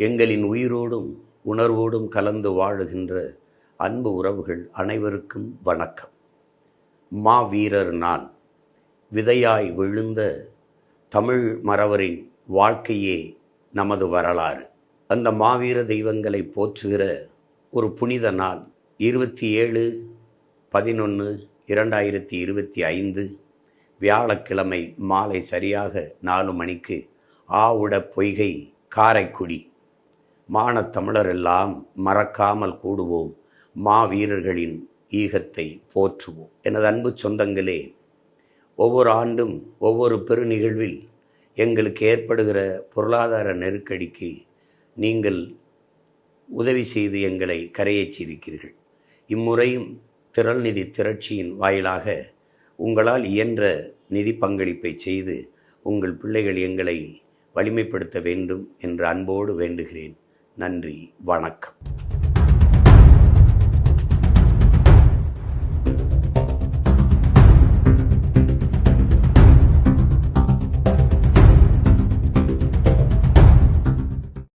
எங்களின் உயிரோடும் உணர்வோடும் கலந்து வாழுகின்ற அன்பு உறவுகள் அனைவருக்கும் வணக்கம். மாவீரர் நான். விதையாய் விழுந்த தமிழ் மறவரின் வாழ்க்கையே நமது வரலாறு. அந்த மாவீர தெய்வங்களை போற்றுகிற ஒரு புனித நாள் இருபத்தி ஏழு பதினொன்று இரண்டாயிரத்தி இருபத்தி ஐந்து வியாழக்கிழமை மாலை சரியாக நாலு மணிக்கு ஆவுட பொய்கை காரைக்குடி. மானத்தமிழர் எல்லாம் மறக்காமல் கூடுவோம். மாவீரர்களின் ஈகத்தை போற்றுவோம். எனது அன்பு சொந்தங்களே ஒவ்வொரு ஆண்டும் ஒவ்வொரு பெருநிகழ்வில் எங்களுக்கு ஏற்படுகிற பொருளாதார நெருக்கடிக்கு நீங்கள் உதவி செய்து எங்களை கரையேற்றியிருக்கிறீர்கள். இம்முறையும் திரள் நிதி திரட்சியின் வாயிலாக உங்களால் இயன்ற நிதி பங்களிப்பை செய்து உங்கள் பிள்ளைகள் எங்களை வலிமைப்படுத்த வேண்டும் என்று அன்போடு வேண்டுகிறேன். நன்றி வணக்கம்.